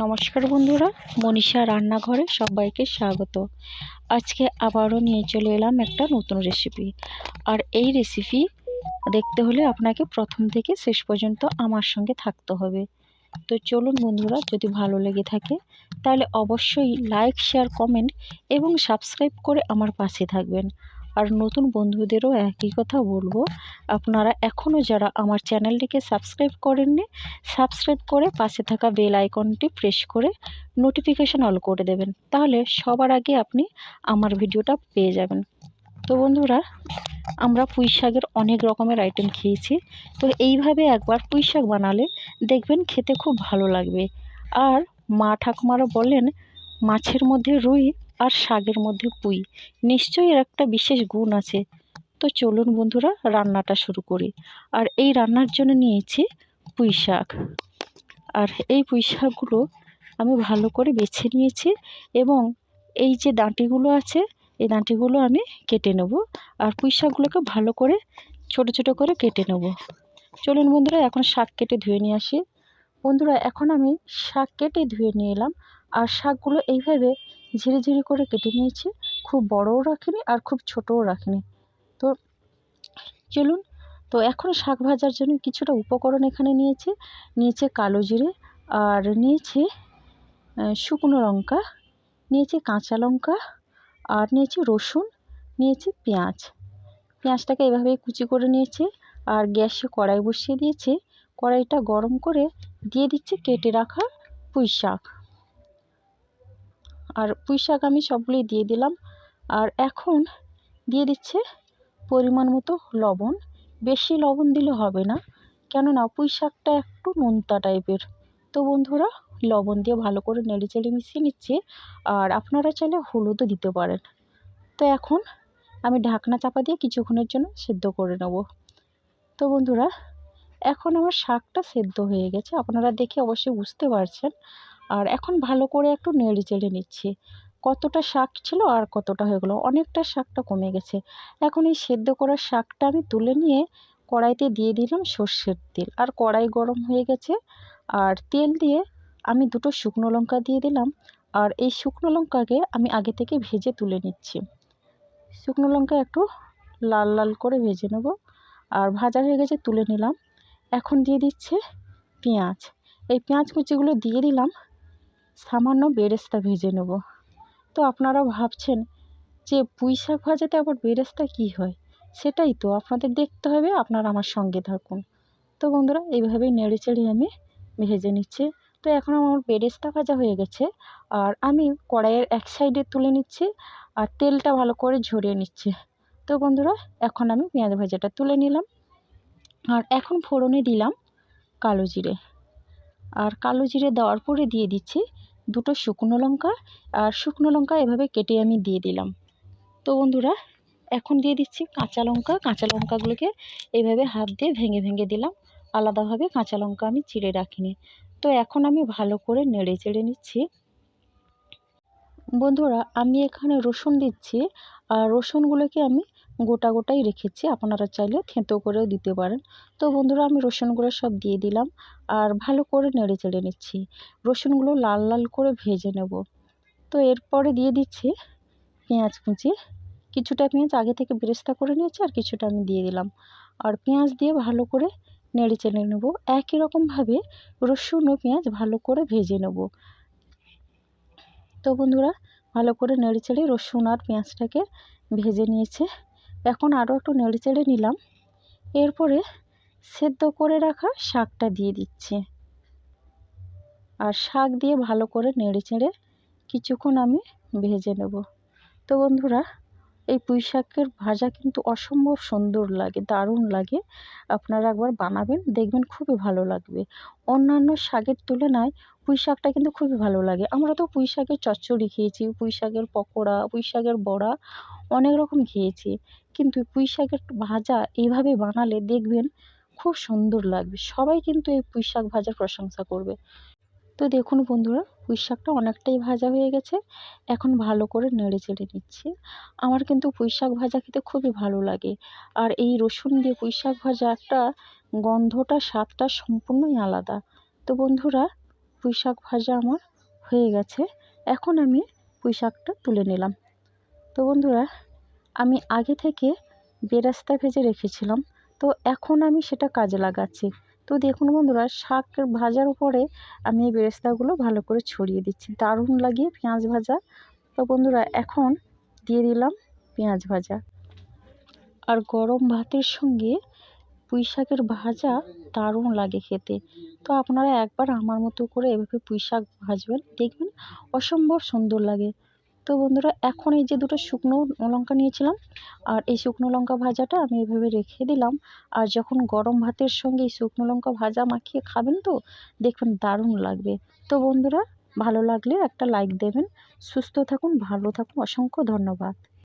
নমস্কার বন্ধুরা, মনীষা রান্নাঘরে সবাইকে স্বাগত। আজকে আবারও নিয়ে চলে এলাম একটা নতুন রেসিপি আর এই রেসিপি দেখতে হলে আপনাকে প্রথম থেকে শেষ পর্যন্ত আমার সঙ্গে থাকতে হবে। তো চলুন বন্ধুরা, যদি ভালো লেগে থাকে, তাহলে অবশ্যই লাইক শেয়ার কমেন্ট এবং সাবস্ক্রাইব করে আমার পাশে থাকবেন। আর নতুন বন্ধুদেরও একই কথা বলব। আপনারা এখনও যারা আমার চ্যানেলটিকে সাবস্ক্রাইব করেননি, সাবস্ক্রাইব করে পাশে থাকা বেল আইকনটি প্রেস করে নোটিফিকেশান অল করে দেবেন। তাহলে সবার আগে আপনি আমার ভিডিওটা পেয়ে যাবেন। তো বন্ধুরা, আমরা পুঁই শাকের অনেক রকমের আইটেম খেয়েছি। তো এইভাবে একবার পুঁই শাক বানালে দেখবেন খেতে খুব ভালো লাগবে। আর মা ঠাকুমারা বলেন, মাছের মধ্যে রুই আর শাকের মধ্যে পুঁই। নিশ্চয়ই এর একটা বিশেষ গুণ আছে। তো চলুন বন্ধুরা, রান্নাটা শুরু করি। আর এই রান্নার জন্য নিয়েছি পুঁই শাক। আর এই পুঁই শাকগুলো আমি ভালো করে বেছে নিয়েছি এবং এই যে দাঁটিগুলো আছে, এই দাঁটিগুলো আমি কেটে নেব। আর পুঁই শাকগুলোকে ভালো করে, ছোট ছোট করে কেটে নেব। চলুন বন্ধুরা, এখন শাক কেটে ধুয়ে নিয়ে আসি। বন্ধুরা, এখন আমি শাক কেটে ধুয়ে নিয়ে এলাম। আর শাকগুলো এইভাবে ঝিরি ঝিরি করে কেটে নিয়েছি। খুব বড়ও রাখিনি আর খুব ছোটও রাখিনি। তো চলুন, তো এখন শাক ভাজার জন্য কিছুটা উপকরণ এখানে নিয়েছি। নিয়েছে কালো জিরে আর নিয়েছে শুকনো লঙ্কা, নিয়েছি কাঁচা লঙ্কা আর নিয়েছি রসুন, নিয়েছি পেঁয়াজ। পেঁয়াজটাকে এভাবেই কুচি করে নিয়েছি আর গ্যাসে কড়াই বসিয়ে দিয়েছি। কড়াইটা গরম করে দিয়ে দিচ্ছি কেটে রাখা পুঁই শাক আর পুঁই শাক আমি সবগুলোই দিয়ে দিলাম। আর এখন দিয়ে দিচ্ছে পরিমাণ মতো লবণ। বেশি লবণ দিলে হবে না, কেননা পুঁই শাকটা একটু নোনতা টাইপের। তো বন্ধুরা, লবণ দিয়ে ভালো করে নেড়ে চেড়ে মিশিয়ে নিচ্ছি, আর আপনারা চাইলে হলুদও দিতে পারেন। তো এখন আমি ঢাকনা চাপা দিয়ে কিছুক্ষণের জন্য সেদ্ধ করে নেব। তো বন্ধুরা, এখন আমার শাকটা সেদ্ধ হয়ে গেছে। আপনারা দেখে অবশ্যই বুঝতে পারছেন। আর এখন ভালো করে একটু নেড়ে চেড়ে নিচ্ছি। কতটা শাক ছিল আর কতটা হয়ে গেলো, অনেকটা শাকটা কমে গেছে। এখন এই সেদ্ধ করা শাকটা আমি তুলে নিয়ে কড়াইতে দিয়ে দিলাম সর্ষের তেল। আর কড়াই গরম হয়ে গেছে আর তেল দিয়ে আমি দুটো শুকনো লঙ্কা দিয়ে দিলাম। আর এই শুকনো লঙ্কাকে আমি আগে থেকে ভেজে তুলে নিচ্ছি। শুকনো লঙ্কা একটু লাল লাল করে ভেজে নেব। আর ভাজা হয়ে গেছে তুলে নিলাম। এখন দিয়ে দিচ্ছে পেঁয়াজ। এই পেঁয়াজ কুচিগুলো দিয়ে দিলাম। সামান্য বেরেস্তা ভেজে নেব। তো আপনারা ভাবছেন যে পুঁই শাক ভাজাতে আবার বেরেস্তা কী হয়? সেটাই তো আপনাদের দেখতে হবে, আপনারা আমার সঙ্গে থাকুন। তো বন্ধুরা, এইভাবেই নেড়ে চেড়ে আমি ভেজে নিচ্ছি। তো এখন আমার বেরেস্তা ভাজা হয়ে গেছে, আর আমি কড়াইয়ের এক সাইডে তুলে নিচ্ছি, আর তেলটা ভালো করে ঝরিয়ে নিচ্ছি। তো বন্ধুরা, এখন আমি পেঁয়াজ ভাজাটা তুলে নিলাম, আর এখন ফোড়নে দিলাম কালো জিরে। আর কালো জিরে দেওয়ার পরে দিয়ে দিচ্ছি দুটো শুকনো লঙ্কা আর শুকনো লঙ্কা এভাবে কেটে আমি দিয়ে দিলাম। তো বন্ধুরা, এখন দিয়ে দিচ্ছি কাঁচা লঙ্কা। কাঁচা লঙ্কাগুলোকে এইভাবে হাত দিয়ে ভেঙে ভেঙে দিলাম। আলাদাভাবে কাঁচা লঙ্কা আমি চিড়ে রাখিনি। তো এখন আমি ভালো করে নেড়ে চেড়ে নিচ্ছি। বন্ধুরা, আমি এখানে রসুন দিচ্ছি। আর রসুনগুলোকে আমি গোটা গোটাই রেখেছি। আপনারা চাইলে থেঁতো করেও দিতে পারেন। তো বন্ধুরা, আমি রসুনগুলো সব দিয়ে দিলাম আর ভালো করে নেড়ে চেড়ে নিচ্ছি। রসুনগুলো লাল লাল করে ভেজে নেব। তো এরপরে দিয়ে দিচ্ছি পেঁয়াজ কুচি। কিছুটা পেঁয়াজ আগে থেকে বেরেস্তা করে নিয়েছি আর কিছুটা আমি দিয়ে দিলাম। আর পেঁয়াজ দিয়ে ভালো করে নেড়ে চেড়ে নেব। একই রকমভাবে রসুন ও পেঁয়াজ ভালো করে ভেজে নেব। তো বন্ধুরা, ভালো করে নেড়ে চেড়ে রসুন আর পেঁয়াজটাকে ভেজে নিয়েছে। এখন আরও একটু নেড়ে চেড়ে নিলাম। এরপরে সেদ্ধ করে রাখা শাকটা দিয়ে দিচ্ছি। আর শাক দিয়ে ভালো করে নেড়ে চেড়ে কিছুক্ষণ আমি ভেজে নেব। তো বন্ধুরা এই পুঁই শাকের ভাজা কিন্তু অসম্ভব সুন্দর লাগে, দারুণ লাগে। আপনারা একবার বানাবেন, দেখবেন খুবই ভালো লাগবে। অন্যান্য শাকের তুলনায় পুঁই শাকটা কিন্তু খুবই ভালো লাগে। আমরা তো পুঁই শাকের চচ্চড়ি খেয়েছি পুঁই শাকের পকোড়া পুঁই শাকের বড়া, অনেক রকম খেয়েছি। কিন্তু পুঁই শাকের ভাজা এইভাবে বানালে দেখবেন খুব সুন্দর লাগবে। সবাই কিন্তু এই পুঁই শাক ভাজার প্রশংসা করবে। তো দেখুন বন্ধুরা, পুঁই শাকটা অনেকটাই ভাজা হয়ে গেছে। এখন ভালো করে নেড়ে চেড়ে নিচ্ছি। আমার কিন্তু পুঁই শাক ভাজা খেতে খুবই ভালো লাগে। আর এই রসুন দিয়ে পুঁই শাক ভাজা একটা গন্ধটা, স্বাদটা সম্পূর্ণই আলাদা। তো বন্ধুরা, পুঁই শাক ভাজা আমার হয়ে গেছে। এখন আমি পুঁই শাকটা তুলে নিলাম। তো বন্ধুরা, আমি আগে থেকে বেরাস্তা ভেজে রেখেছিলাম। তো এখন আমি সেটা কাজে লাগাচ্ছি। তো দেখুন বন্ধুরা শাক ভাজার উপরে আমি এই বেরেস্তাগুলো ভালো করে ছড়িয়ে দিচ্ছি। দারুণ লাগিয়ে পেঁয়াজ ভাজা। তো বন্ধুরা, এখন দিয়ে দিলাম পেঁয়াজ ভাজা। আর গরম ভাতের সঙ্গে পুঁই শাকের ভাজা দারুণ লাগে খেতে। তো আপনারা একবার আমার মতো করে এভাবে পুঁই শাক ভাজবেন, দেখবেন অসম্ভব সুন্দর লাগে। তো বন্ধুরা, এখন এই যে দুটো শুকনো লঙ্কা নিয়েছিলাম, আর এই শুকনো লঙ্কা ভাজাটা আমি এভাবে রেখে দিলাম। আর যখন গরম ভাতের সঙ্গে এই শুকনো লঙ্কা ভাজা মাখিয়ে খাবেন তো, দেখবেন দারুণ লাগবে। তো বন্ধুরা, ভালো লাগলে একটা লাইক দেবেন। সুস্থ থাকুন, ভালো থাকুন, অসংখ্য ধন্যবাদ।